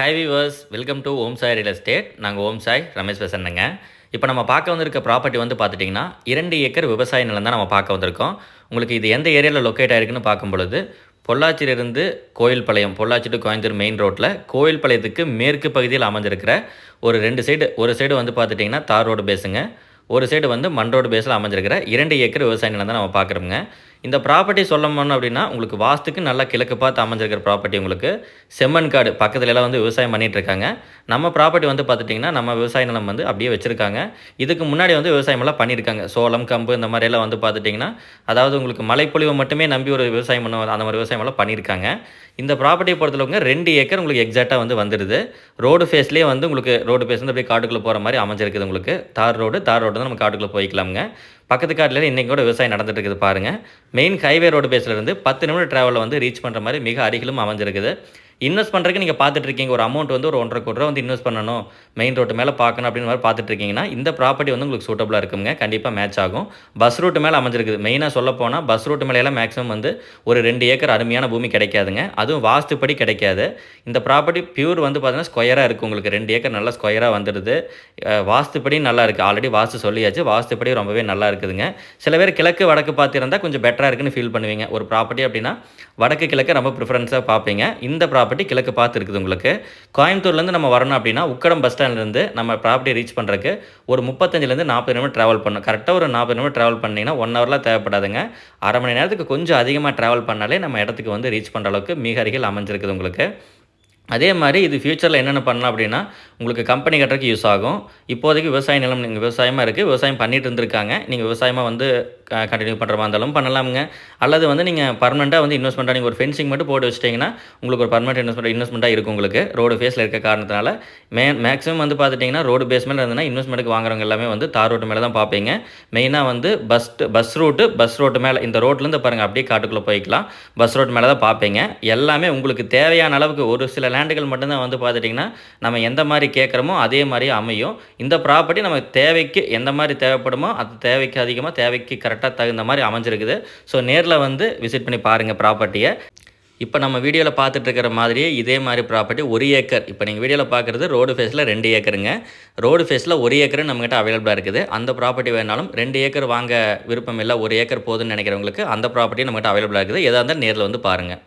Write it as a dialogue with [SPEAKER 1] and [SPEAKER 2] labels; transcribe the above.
[SPEAKER 1] Hi viewers welcome to Om Sai real estate நாங்கள் ஓம் சாய் ரமேஷ் பேசுகிறேங்க இப்போ நம்ம பார்க்க வந்திருக்க ப்ராப்பர்ட்டி வந்து பார்த்துட்டிங்கன்னா இரண்டு ஏக்கர் விவசாய நிலம் தான் நம்ம பார்க்க வந்திருக்கோம். உங்களுக்கு இது எந்த ஏரியாவில் லொக்கேட் ஆகிருக்குன்னு பார்க்கும் பொழுது பொள்ளாச்சியிலிருந்து கோயில்பாளையம் பொள்ளாச்சி டு கோயம்புத்தூர் மெயின் ரோட்டில் கோயில்பாளையத்துக்கு மேற்கு பகுதியில் அமைஞ்சிருக்கிற ஒரு ரெண்டு சைடு ஒரு சைடு வந்து பார்த்துட்டிங்கன்னா தார் ரோடு பேஸுங்க ஒரு சைடு வந்து மண் ரோடு பேஸில் அமைஞ்சிருக்கிற இரண்டு ஏக்கர் விவசாய நிலம் தான் நம்ம பார்க்குறோங்க இந்த ப்ராப்பர்ட்டி சொல்லணும்னு அப்படின்னா உங்களுக்கு வாஸ்துக்கு நல்லா கிழக்கு பார்த்து அமைஞ்சிருக்கிற ப்ராப்பர்ட்டி உங்களுக்கு. செம்மண் காடு பக்கத்துல எல்லாம் வந்து விவசாயம் பண்ணிட்டு இருக்காங்க. நம்ம ப்ராப்பர்ட்டி வந்து பார்த்துட்டிங்கன்னா நம்ம விவசாய நிலம் வந்து அப்படியே வச்சுருக்காங்க. இதுக்கு முன்னாடி வந்து விவசாயமெல்லாம் பண்ணியிருக்காங்க. சோளம் கம்பு இந்த மாதிரி எல்லாம் வந்து பார்த்துட்டிங்கன்னா அதாவது உங்களுக்கு மழைப்பொழிவை மட்டுமே நம்பி ஒரு விவசாயம் பண்ண அந்த மாதிரி விவசாயமெல்லாம் பண்ணியிருக்காங்க. இந்த ப்ராப்பர்ட்டியை பொறுத்தளவுங்க ரெண்டு ஏக்கர் உங்களுக்கு எக்ஸாக்டாக வந்து வந்துடுது. ரோடு ஃபேஸ்லேயே வந்து உங்களுக்கு ரோடு ஃபேஸ் வந்து அப்படியே காட்டுக்குள்ளே போகிற மாதிரி அமைஞ்சிருக்குது உங்களுக்கு. தார் ரோடு தார் ரோடு தான் நம்ம காட்டுக்குள்ளே போய்க்கலாமுங்க. பக்கத்து காட்டில் இன்றைக்கி கூட விவசாயம் நடந்துட்டு இருக்குது பாருங்கள் மெயின் ஹைவே ரோடு பேஸ்லேருந்து பத்து நிமிடம் ட்ராவலில் வந்து ரீச் பண்ணுற மாதிரி மிக அருகிலும் அமைஞ்சிருக்குது. இன்வெஸ்ட் பண்ணுறதுக்கு நீங்கள் பார்த்துட்டு இருக்கீங்க ஒரு அமௌண்ட் வந்து ஒரு ஒன்றரை கோடி ரூபா வந்து இன்வெஸ்ட் பண்ணணும். மெயின் ரோட்டு மேலே பார்க்கணும் அப்படின்னு மாதிரி பார்த்துட்டு இருக்கீங்கன்னா இந்த ப்ராப்பர்ட்டி வந்து உங்களுக்கு சூட்டபுளாக இருக்குங்க. கண்டிப்பாக மேட்ச் ஆகும். பஸ் ரூட்டு மேலே அமைஞ்சிருக்குது. மெயினாக சொல்ல போனால் பஸ் ரூட்டு மேலே எல்லாம் மேக்ஸிமம் வந்து ஒரு ரெண்டு ஏக்கர் அருமையான பூமி கிடைக்காதுங்க. அதுவும் வாஸ்துப்படி கிடைக்காது. இந்த ப்ராப்பர்ட்டி பியூர் வந்து பார்த்தீங்கன்னா ஸ்கொயராக இருக்குது உங்களுக்கு. ரெண்டு ஏக்கர் நல்லா ஸ்கொயராக வந்துடுது. வாஸ்துப்படி நல்லா இருக்குது ஆல்ரெடி வாஸ்து சொல்லியாச்சு. வாஸ்துப்படி ரொம்பவே நல்லா இருக்குதுங்க. சில பேர் கிழக்கு வடக்கு பார்த்துருந்தா கொஞ்சம் பெட்டராக இருக்குன்னு ஃபீல் பண்ணுவீங்க. ஒரு ப்ராப்பர்ட்டி அப்படின்னா வடக்கு கிழக்கு ரொம்ப ப்ரிஃபரன்ஸாக பார்ப்பீங்க. இந்த ப்ராப்பர்ட்டி கிழக்கு பார்த்து இருக்குது உங்களுக்கு. கோயம்புத்தூர்லேருந்து நம்ம வரணும் அப்படின்னா உக்கடம் பஸ் ஸ்டாண்ட்லேருந்து நம்ம ப்ராப்பர்ட்டி ரீச் பண்ணுறதுக்கு ஒரு முப்பத்தஞ்சிலேருந்து நாற்பது நிமிடம் ட்ராவல் பண்ணணும். கரெக்டாக ஒரு நாற்பது நிமிடம் ட்ராவல் பண்ணிங்கன்னா ஒன் ஹவர்லாம் தேவைப்படாதுங்க. அரை மணி நேரத்துக்கு கொஞ்சம் அதிகமாக ட்ராவல் பண்ணாலே நம்ம இடத்துக்கு வந்து ரீச் பண்ணுற அளவுக்கு மிக அருகில் அமைஞ்சிருக்குது உங்களுக்கு. அதே மாதிரி இது ஃப்யூச்சரில் என்னென்ன பண்ணலாம் அப்படின்னா உங்களுக்கு கம்பெனி கட்டுறதுக்கு யூஸ் ஆகும். இப்போதைக்கு விவசாய நிலம் நீங்கள் விவசாயமாக இருக்குது விவசாயம் பண்ணிட்டு இருந்திருக்காங்க. நீங்கள் விவசாயமாக வந்து கண்டினியூ பண்ணுற மாதிரி இருந்தாலும் பண்ணலாமுங்க. அல்லது வந்து நீங்கள் பர்மனெண்ட்டாக வந்து இன்வெஸ்ட்மெண்ட்டாக நீங்கள் ஒரு ஃபென்சிங் மட்டும் போட்டு வச்சிட்டிங்கன்னா உங்களுக்கு ஒரு பர்மனெண்ட் இன்வெஸ்ட்மெண்ட் இன்வெஸ்ட்மெண்ட்டாக இருக்கும் உங்களுக்கு. ரோடு ஃபேஸில் இருக்க காரணத்தினால. மே மேக்ஸிமம் வந்து பார்த்துட்டிங்கன்னா ரோடு பேஸ் மேலே இருந்ததுன்னா இன்வெஸ்ட்மெண்ட்டுக்கு வாங்குறவங்க எல்லாமே வந்து தார் ரோட்டு மேலே தான் பார்ப்பீங்க. மெயினாக வந்து bus bus route bus road மேலே இந்த ரோட்லேருந்து பாருங்கள் அப்படியே காட்டுக்குள்ளே போய்க்கலாம். பஸ் ரோட் மேலே தான் பார்ப்பீங்க. எல்லாமே உங்களுக்கு தேவையான அளவுக்கு ஒரு சில லேண்டுகள் மட்டும்தான் வந்து பார்த்துட்டிங்கன்னா நம்ம எந்த மாதிரி கேட்குறோமோ அதே மாதிரி அமையும். இந்த ப்ராப்பர்ட்டி நம்ம தேவைக்கு எந்த மாதிரி தேவைப்படுமோ அது தேவைக்கு அதிகமாக தேவைக்கு கரெக்டாக தகுந்த மாதிரி அமைஞ்சிருக்குது. ஸோ நேரில் வந்து விசிட் பண்ணி பாருங்கள் ப்ராப்பர்ட்டியை இப்போ நம்ம வீடியோவில் பார்த்துட்டு இருக்கிற மாதிரியே இதே மாதிரி ப்ராப்பர்ட்டி ஒரு ஏக்கர். இப்போ நீங்கள் வீடியோவில் பார்க்குறது ரோடு ஃபேஸில் ரெண்டு ஏக்கருங்க. ரோடு ஃபேஸில் ஒரு ஏக்கர் நம்மகிட்ட அவைலபிளாக இருக்குது. அந்த ப்ராப்பர்ட்டி வேணாலும் ரெண்டு ஏக்கர் வாங்க விருப்பம் இல்லை ஒரு ஏக்கர் போதுன்னு நினைக்கிறவங்களுக்கு அந்த ப்ராப்பர்ட்டி நம்மகிட்ட அவைலபிளாக இருக்குது. எதாக இருந்தாலும் நேரில் வந்து பாருங்கள்